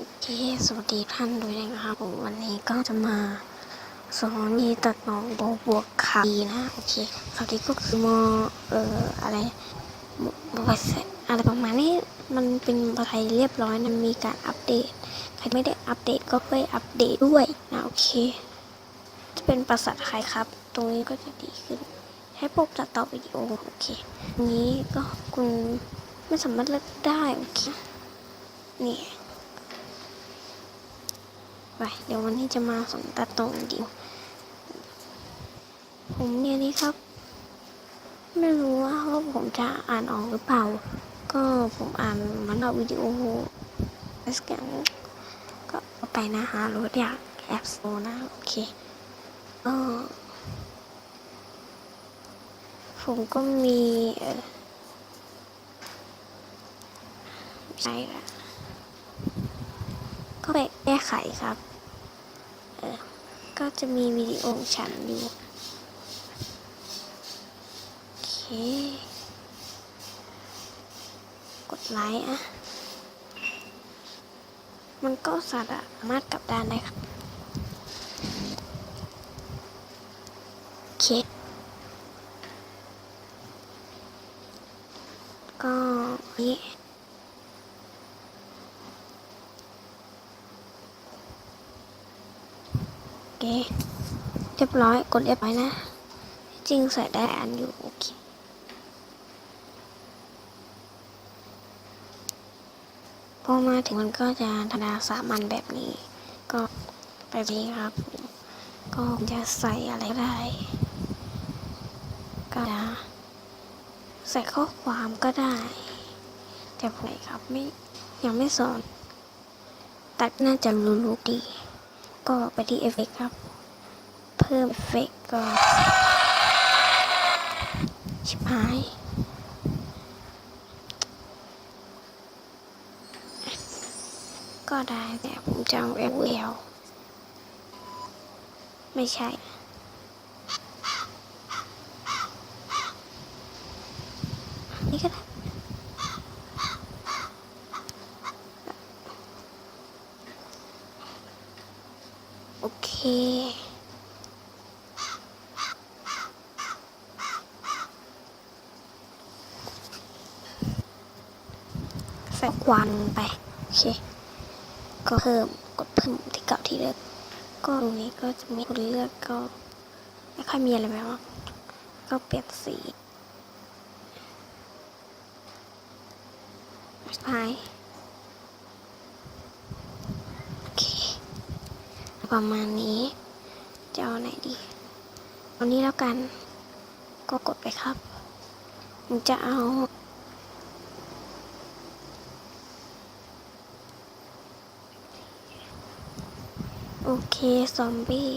โอเคสวัสดีท่านด้วยนะครับผมวันนี้ก็จะมาสอนมีตัดต่อบวกบวกขาดีนะโอเคคราวนี้ก็คือมอเอ่ออะไรบวกอะไรประมาณนี้มันเป็นภาษาไทยเรียบร้อยนะมีการอัปเดต ใครไม่ได้อัปเดตก็ไปอัปเดตด้วยนะโอเค จะเป็นภาษาไทยครับ ตรงนี้ก็จะดีขึ้น ให้พวกตัดต่อวิดีโอโอเคนนี้ก็คุณไม่สามารถเลือกได้โอเคนี่ ไป เดี๋ยววันนี้จะมาสอนตัดตรงจริง ผมเนี่ยนี่ครับ ไม่รู้ว่าผมจะอ่านออกหรือเปล่า ก็ผมอ่านมันเอาวิดีโอสแกนก็ไปนะฮะรถอยากแอปโซนะ โอเค เออผมก็มีใช่ละ ไปแก้ไขครับ เออ ก็จะมีวิดีโอฉันอยู่ โอเค กดไลค์อะ มันก็สามารถกลับด้านได้ครับ โอเค ก็นี่ โอ เค เรียบร้อย กดเรียบร้อยนะ จริงใส่ได้อันอยู่ โอเคพอมาถึงมันก็จะธรรมดาสามัญแบบนี้ ก็ไปนี้ครับ ก็จะใส่อะไรได้ก็จะใส่ข้อความก็ได้ แต่ผมครับไม่ยังไม่สอนตัดน่าจะรู้ๆดี ก็ไปที่เอฟเฟกครับ เพิ่มเอฟเฟกก็ ชิบหายก็ได้แต่ผมจะเอาเอลเอลไม่ใช่ นี่ก็ได้ โอ เค ใส่ควันไป โอเค ก็เพิ่มกดเพิ่มที่เก่าที่เลือกก็ตรงนี้ก็จะมีคนเลือกก็ไม่ค่อยมีอะไรแบบว่าก็เปลี่ยนสีไปโอเค ประมาณนี้ จะเอาไหนดีเอานี้แล้วกัน ก็กดไปครับผมจะเอาโอเค ซอมบี้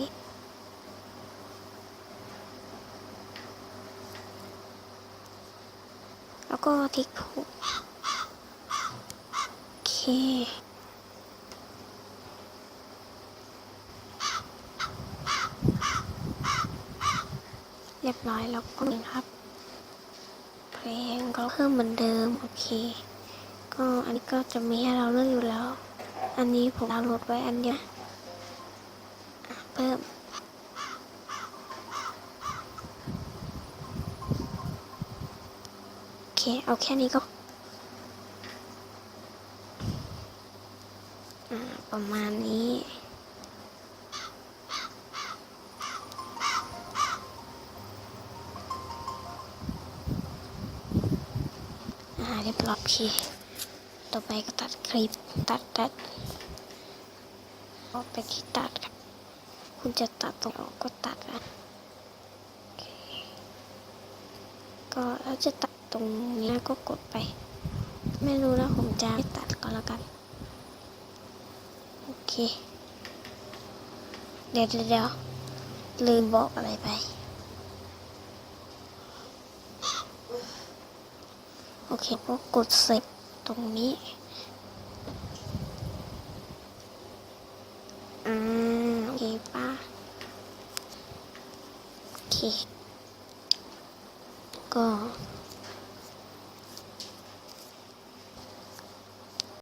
แล้วก็ทิกผูกโอเค เรียบร้อยแล้วก็นีครับ เพลงก็เพิ่มเหมือนเดิม โอเค ก็อันนี้ก็จะมีให้เราเลือกอยู่แล้ว อันนี้ผมดาวน์โหลดไว้อันเดียวเพิ่มโอเค เอาแค่นี้ก็ประมาณนี้ รียบร้อยโอเคต่อไปก็ตัดคลิปตัดตัดก็ไปที่ตัดครับ คุณจะตัดตรงออกก็ตัดนะก็แล้วจะตัดตรงนี้ก็กดไป ไม่รู้นะผมจะไม่ตัดก็แล้วกัน โอเค เดี๋ยวเดี๋ยวลืมบอกอะไรไป โอเคก็กดเสร็จตรงนี้อ่าโอเคป่ะโอเคก็